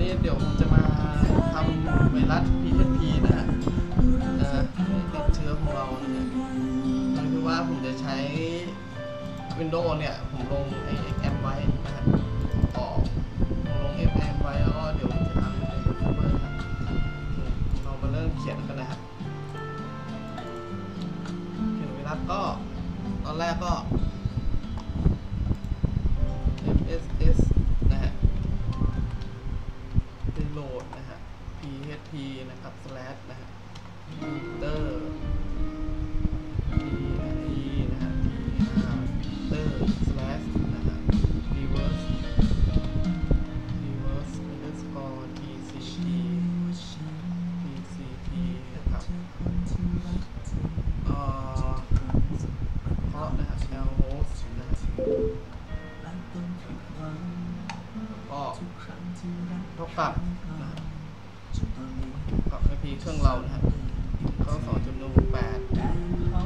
นี้เดี๋ยวผมจะมาทำไวรัส PHP นะฮะติดเชื้อของเราเนี่ยคือว่าผมจะใช้ Windows เนี่ย ผมลงไอ load นะฮะ php นะครับ slash นะฮะ meter พีเครื่องเรานะครับก็สองจุดหนึ่งแปด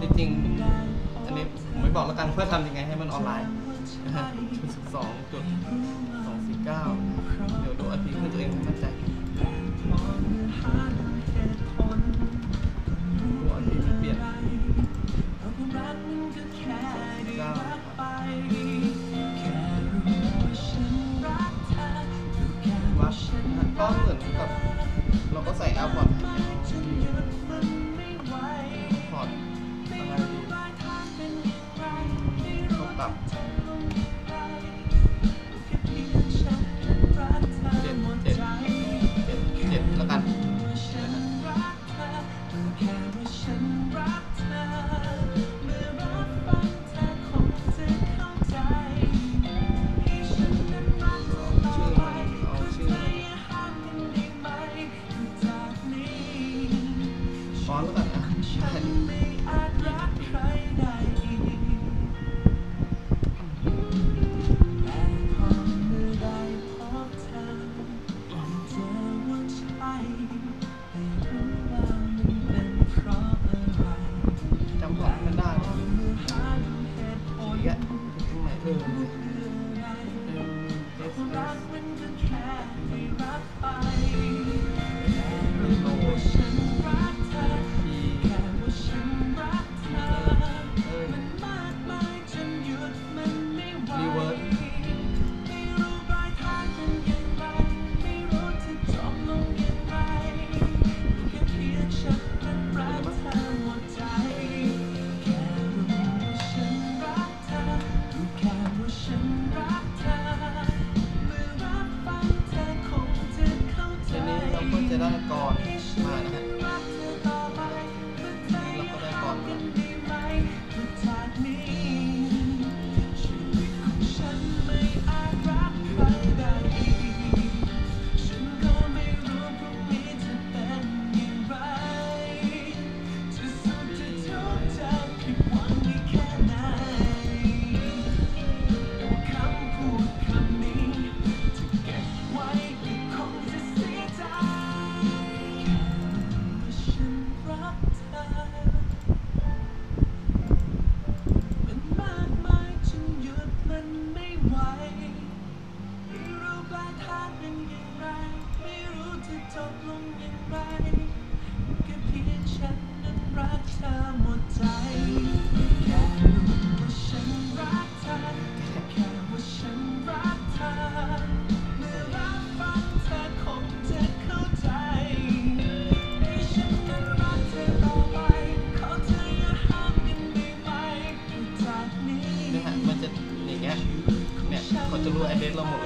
จริงๆอันนี้ผมไม่บอกแล้วกันเพื่อทำยังไงให้มันออนไลน์จุดสองจุดสองสี่เก้าเดี๋ยวดูไอพีเครื่อตัวเองมั่นใจ should. Tell me I'd rock right. moi. dulu ada lama?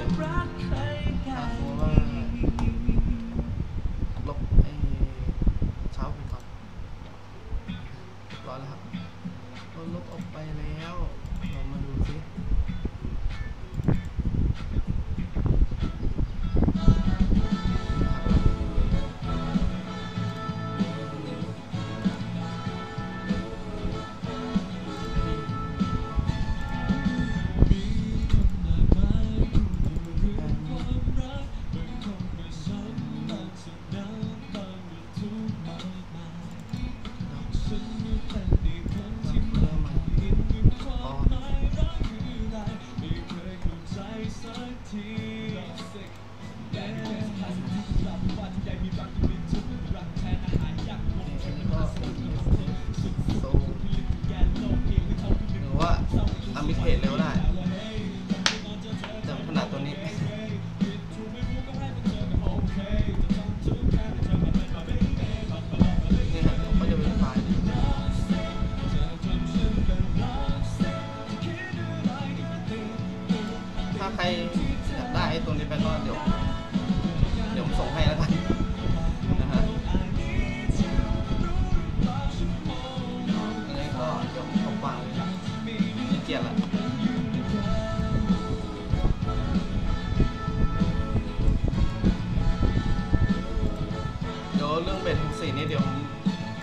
สี่นี้เดี๋ยว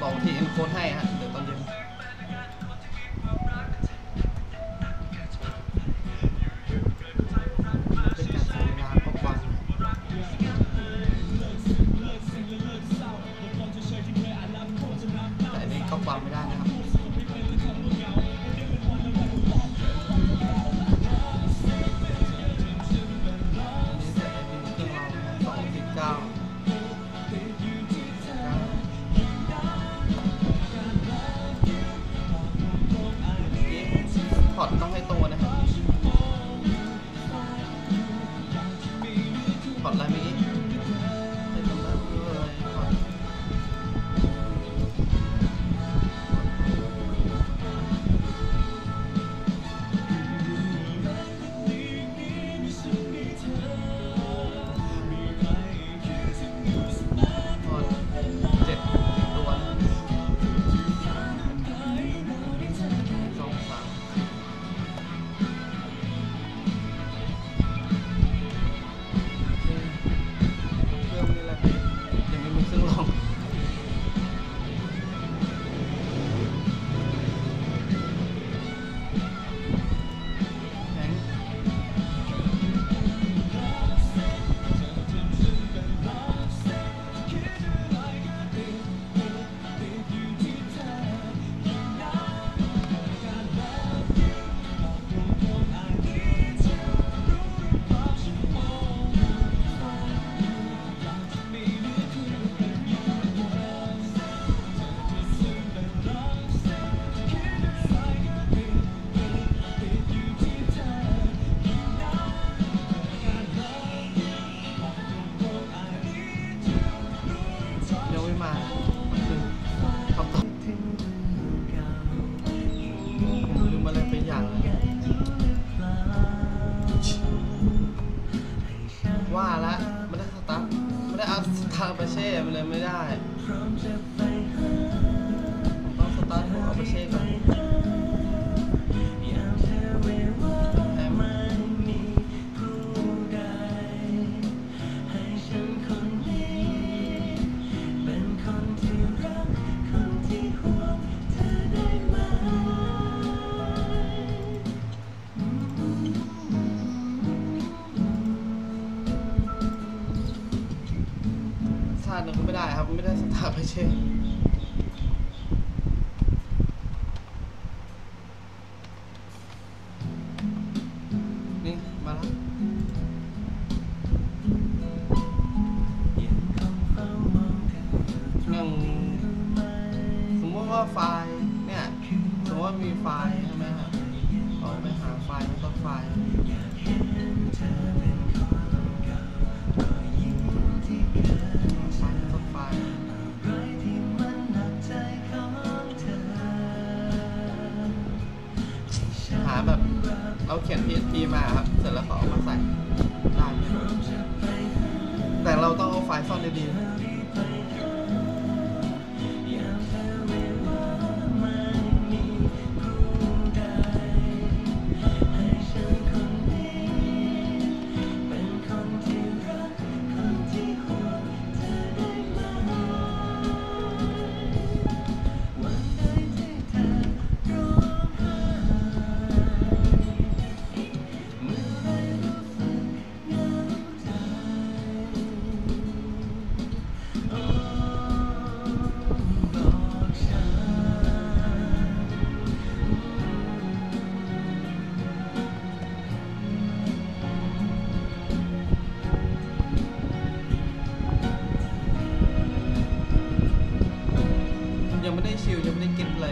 สองทีเอ็นโค้ดให้ฮะ อย่าง ว่าละไม่ได้สตาร์ทไม่ได้เอาสตาร์ปาเช่มันเลยไม่ได้ ต้องสตาร์ทของอาไปเช่ก่อนาติเรก็ไม่ได้ครับไม่ได้สตาร์ไปเช่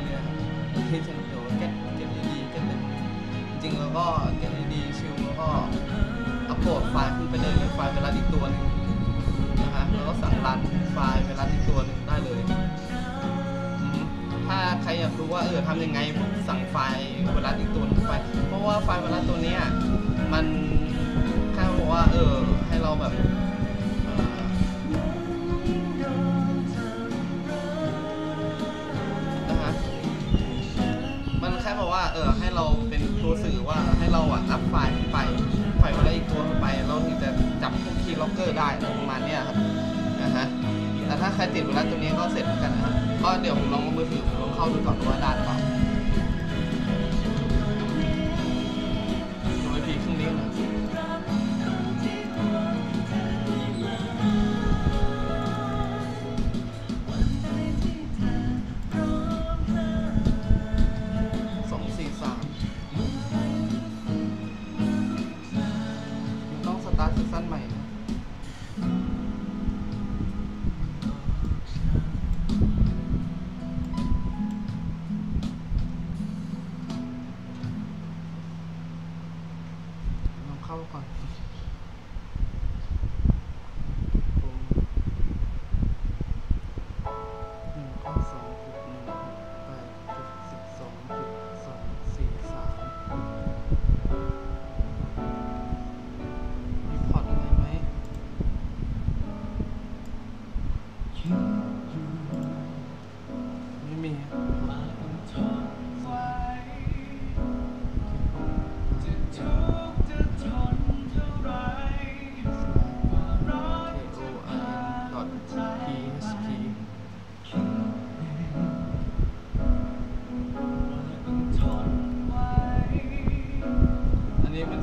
yeah. เราเป็นตัวสื่อว่าให้เราอะรับไฟล์ไปไฟล์อะไรอีกตัวขึ้ไป เราถึงจะจับพวกคีย์ล็อกเกอร์ได้อะไรประมาณเนี้ยครับนะฮะแต่ถ้าใครติดเวลาตัวนี้ก็เสร็จเหมือนกันนะครับก็เดี๋ยวผมลองมือถือผมลองเข้าดูก่อนว่าได้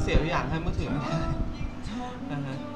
เสียอย่างให้มือถือไม่ได้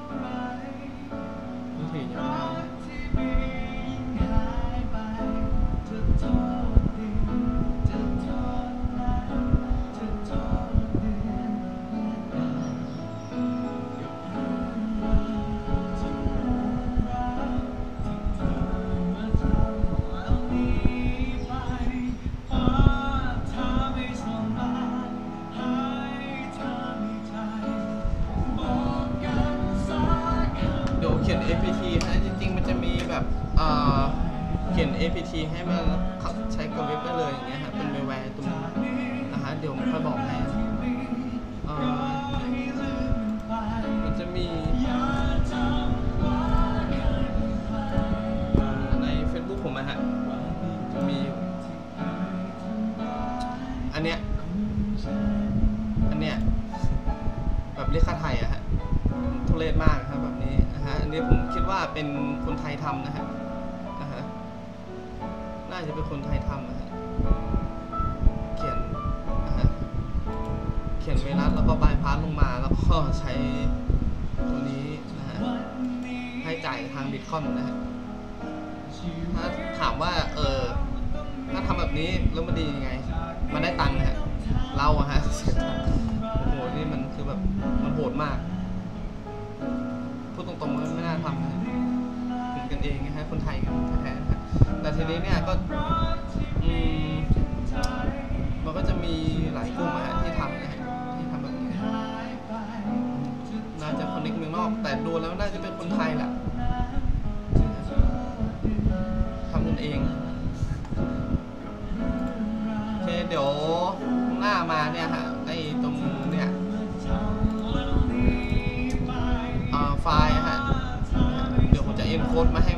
APT ให้จริงๆ มันจะมีแบบเอ่อเขียน APT ให้มันข้าใช้กับเว็บได้เลยอย่างเงี้ยฮะเป็นแวร์ตรงนี้นะฮะเดี๋ยวผมค่อยบอกให้เอ่อมันจะมีใน Facebook ผมอะฮะจะมี อันเนี้ยอันเนี้ยแบบเรียกค่าไทยอะฮะ ทุเรศมากครับแบบนี้นะฮะอันนี้ผมคิดว่าเป็นคนไทยทำนะฮะนะฮะน่าจะเป็นคนไทยทำนะฮะเขียนนะฮะเขียนไวรัสแล้วก็บายพาสลงมาแล้วก็ใช้ตัวนี้นะฮะให้จ่ายทางบิตคอยนะฮะถ้าถามว่าเออถ้าทำแบบนี้แล้วมันดียังไง มันได้ตังค์นะฮะเราอะฮะโอ้โหนี่มันคือแบบมันโหดมาก ตรงๆว่าไม่น่าทำนะถึงกันเองนะฮะคนไทยกันแท้ๆนะแต่ทีนี้เนี่ยก็อืมมันก็จะมีหลายกลุ่มอะฮะที่ทำนะฮะที่ทำแบบนี้น่าจะคนนิกเมืองนอก แต่ดูแล้วน่าจะเป็นคนไทยแหละทำกันเองโอเคเดี๋ยวหน้ามาเนี่ยฮะ ดี๋ยวผมจะเอ็นโค้ดมาให้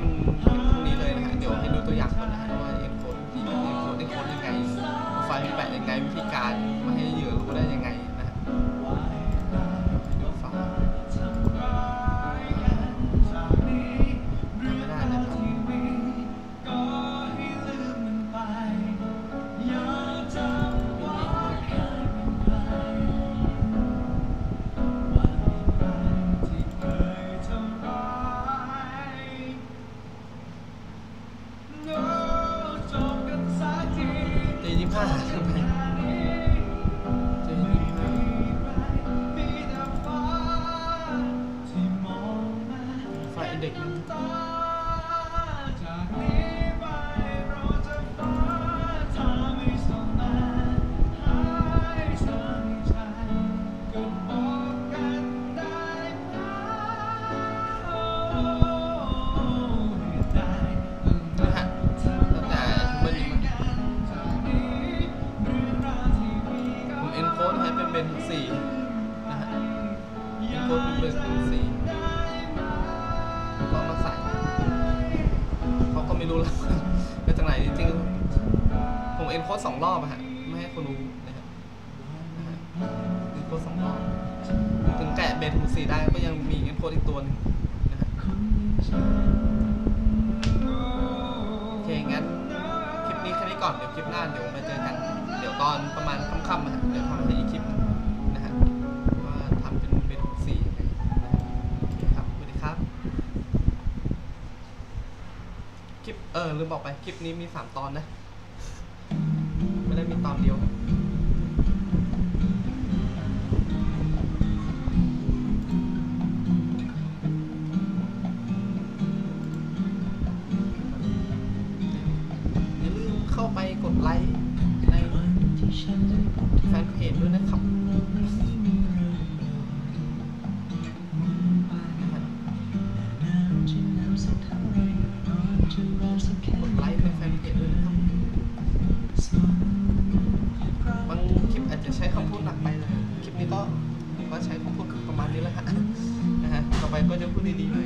ก่อนเดี๋ยวคลิปหน้าเดี๋ยวมาเจอกัน เดี๋ยวตอนประมาณค่ำๆนะฮะเดี๋ยวทำให้อีกคลิปนะฮะว่าทำเป็นเมนูสี่นะฮะโอเคครับสวัสดีครับคลิปเออลืมบอกไปคลิปนี้มีสามตอนนะ ไม่ได้มีตอนเดียว เข้าไปกดไลค์ในแฟนเพจด้วยนะครับกดไลค์ในแฟนเพจด้วยนะครับบางคลิปอาจจะใช้คำพูดหนักไปเลยคลิปนี้ก็ผมก็ใช้คำพูดประมาณนี้แหละฮะนะฮะต่อไปก็จะพูดดีๆ